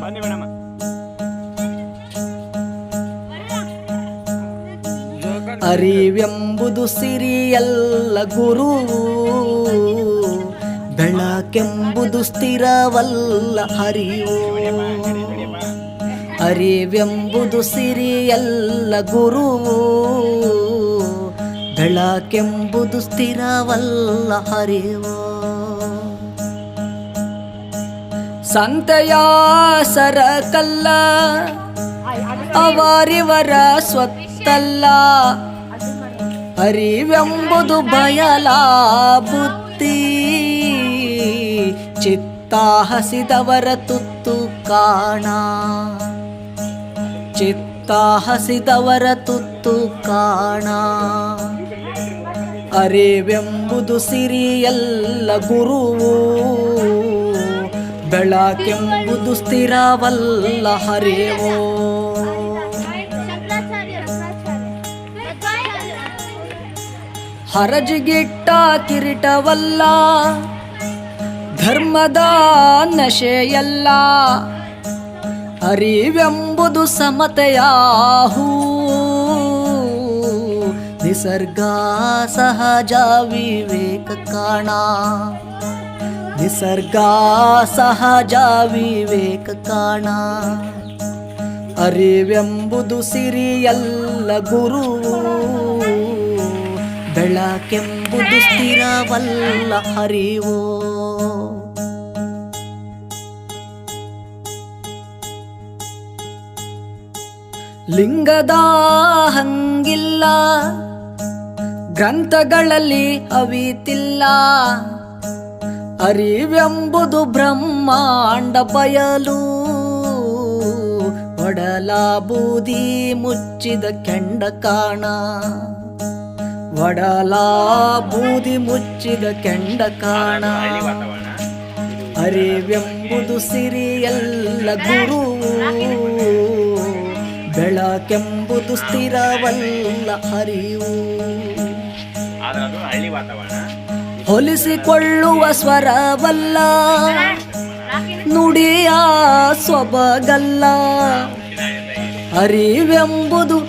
ಬನ್ನಿ ಮೇಡಮ್. ಅರಿವೆಂಬುದು ಸಿರಿಯಲ್ಲ ಗುರು. ಬೆಳಕೆಂಬುದು ಸ್ಥಿರವಲ್ಲ ಹರಿವು ಅರಿವೆಂಬುದು ಸಿರಿಯಲ್ಲ ಗುರು. ಬೆಳಕೆಂಬುದು ಸ್ಥಿರವಲ್ಲ ಹರಿವು ಸಂತೆಯ ಸರಕಲ್ಲ, ಅವರಿವರ ಸ್ವತ್ತಲ್ಲ. ಅರಿವೆಂಬುದು ಬಯಲ ಬುದ್ಧಿ ಚಿತ್ತ ಹಸಿದವರ ತುತ್ತು ಕಾಣ. ಚಿತ್ತಾ ಹಸಿದವರ ತುತ್ತು ಕಾಣ. ಅರಿವೆಂಬುದು ಸಿರಿಯಲ್ಲ ಗುರುವು. ಬೆಳಕೆಂಬುದು ಸ್ಥಿರವಲ್ಲ ಹರಿವೋ. ಹರಜಿಗಿಟ್ಟ ಕಿರೀಟವಲ್ಲ. ಧರ್ಮದ ನಶೆಯಲ್ಲ. ಅರಿವೆಂಬುದು ಸಮತೆಯ ನಿಸರ್ಗ ಸಹಜ ವಿವೇಕ ಕಾಣ ನಿಸರ್ಗ ಸಹಜ ವಿವೇಕ ಕಾಣ ಅರಿವೆಂಬುದು ಸಿರಿಯಲ್ಲ ಗುರು. ಬೆಳಕೆಂಬುದು ಸ್ಥಿರವಲ್ಲ ಹರಿವೋ. ಲಿಂಗದ ಹಂಗಿಲ್ಲ, ಗ್ರಂಥಗಳಲ್ಲಿ ಅವಿತಿಲ್ಲ. ಅರಿವೆಂಬುದು ಬ್ರಹ್ಮಾಂಡ ಬಯಲು. ಒಡಲ ಬೂದಿ ಮುಚ್ಚಿದ ಕೆಂಡ ಕಾಣ. ಒಡಲ ಬೂದಿ ಮುಚ್ಚಿದ ಕೆಂಡ ಕಾಣ. ಅರಿವೆಂಬುದು ಸಿರಿಯಲ್ಲ ಗುರು. ಬೆಳಕೆಂಬುದು ಸ್ಥಿರವಲ್ಲ ವಾತಾವರಣ ಹೊಲಿಸಿಕೊಳ್ಳುವ ಸ್ವರವಲ್ಲ. ನುಡಿಯ ಸೊಬಗಲ್ಲ ಅರಿವೆಂಬುದು